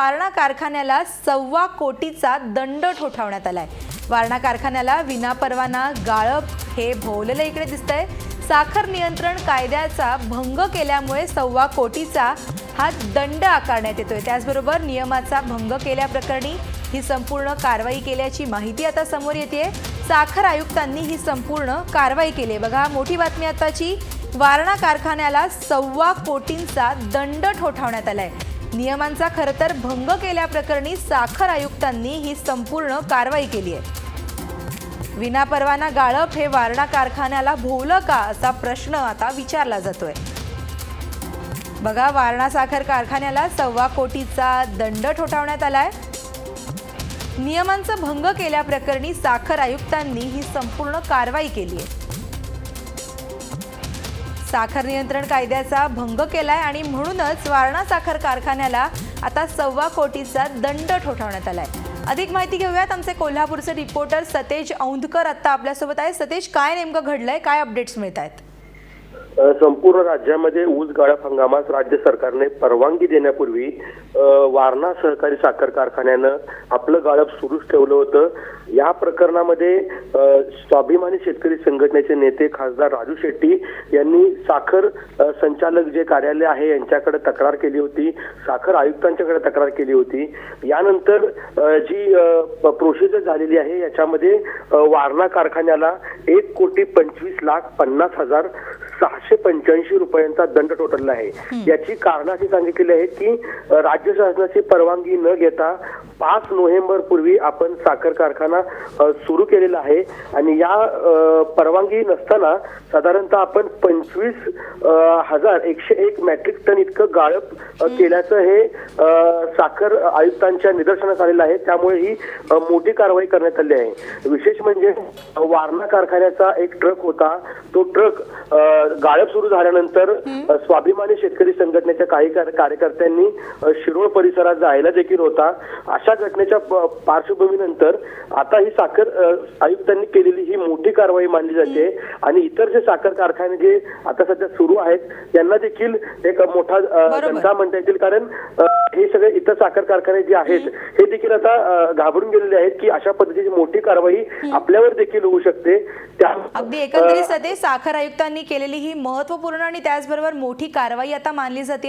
वारणा कारखान्याला सव्वा कोटीचा दंड ठोठावण्यात आलाय. वारणा कारखान्याला विनापरवाना गाळप हे भोवलेलं इकडे दिसतंय. साखर नियंत्रण कायद्याचा भंग केल्यामुळे सव्वा कोटीचा हा दंड आकारण्यात येतोय. त्याचबरोबर नियमाचा भंग केल्याप्रकरणी ही संपूर्ण कारवाई केल्याची माहिती आता समोर येते साखर आयुक्तांनी ही संपूर्ण कारवाई केली आहे. बघा मोठी बातमी आताची. वारणा कारखान्याला सव्वा कोटींचा दंड ठोठावण्यात आलाय. नियमांचा खरं तर भंग केल्याप्रकरणी साखर आयुक्तांनी ही संपूर्ण कारवाई केली आहे. विनापरवाना गाळप हे वारणा कारखान्याला भोवलं का असा प्रश्न आता विचारला जातोय. बघा वारणा साखर कारखान्याला सव्वा कोटीचा दंड ठोठावण्यात आलाय. नियमांचा भंग केल्याप्रकरणी साखर आयुक्तांनी ही संपूर्ण कारवाई केली आहे. साखर नियंत्रण कायद्याचा भंग केलाय आणि म्हणूनच वारणा साखर कारखान्याला आता सव्वा कोटीचा दंड ठोठावण्यात आलाय. अधिक माहिती घेऊयात आमचे कोल्हापूरचे रिपोर्टर सतेज औंधकर आता आपल्यासोबत आहे सतेज काय नेमकं घडलंय? काय अपडेट्स मिळत आहेत संपूर्ण राज्यामध्ये ऊस गाळप हंगामास राज्य सरकारने परवानगी देण्यापूर्वी वारणा सहकारी साखर कारखान्यानं आपलं गाळप सुरूच ठेवलं होतं. या प्रकरणामध्ये स्वाभिमानी शेतकरी संघटनेचे नेते खासदार राजू शेट्टी यांनी साखर संचालक जे कार्यालय आहे यांच्याकडे तक्रार केली होती साखर आयुक्तांच्याकडे तक्रार केली होती. यानंतर जी प्रोसिजर झालेली आहे याच्यामध्ये वारणा कारखान्याला एक कोटी पंचवीस लाख पन्नास हजार सहाशे पंच्याऐंशी रुपयांचा दंड ठोठवला आहे. याची कारण अशी सांगितलेली आहेत की राज्य शासनाची परवानगी न घेता पाच नोव्हेंबर पूर्वी आपण साखर कारखाना सुरू केलेला आहे. आणि या परवानगी नसताना साधारणतः आपण पंचवीस हजार एकशे एक मॅट्रिक टन इतकं गाळप केल्याचं हे साखर आयुक्तांच्या निदर्शनास आलेलं आहे. त्यामुळे ही मोठी कारवाई करण्यात आली आहे. विशेष म्हणजे वारणा कारखान्याचा एक ट्रक होता. तो ट्रक गाळप सुरू झाल्यानंतर स्वाभिमानी शेतकरी संघटनेच्या काही कार- कार्यकर्त्यांनी शिरोळ परिसरात जायला देखील होता. अशा घटनेच्या पार्श्वभूमीनंतर आता ही साखर आयुक्तांनी केलेली ही मोठी कारवाई मानली जाते. आणि इतर जे साखर कारखाने जे आता सध्या सुरू आहेत यांना देखील एक मोठा. धक्का म्हणता येतील. कारण हे सगळे इतर साखर कारखाने जे आहेत हे देखील आता घाबरून गेलेले आहेत की अशा पद्धतीची मोठी कारवाई आपल्यावर देखील होऊ शकते. त्या अगदी एकंदरीत साखर आयुक्तांनी केलेली ही महत्त्वपूर्ण आणि त्याचबरोबर मोठी कारवाई आता मानली जाते.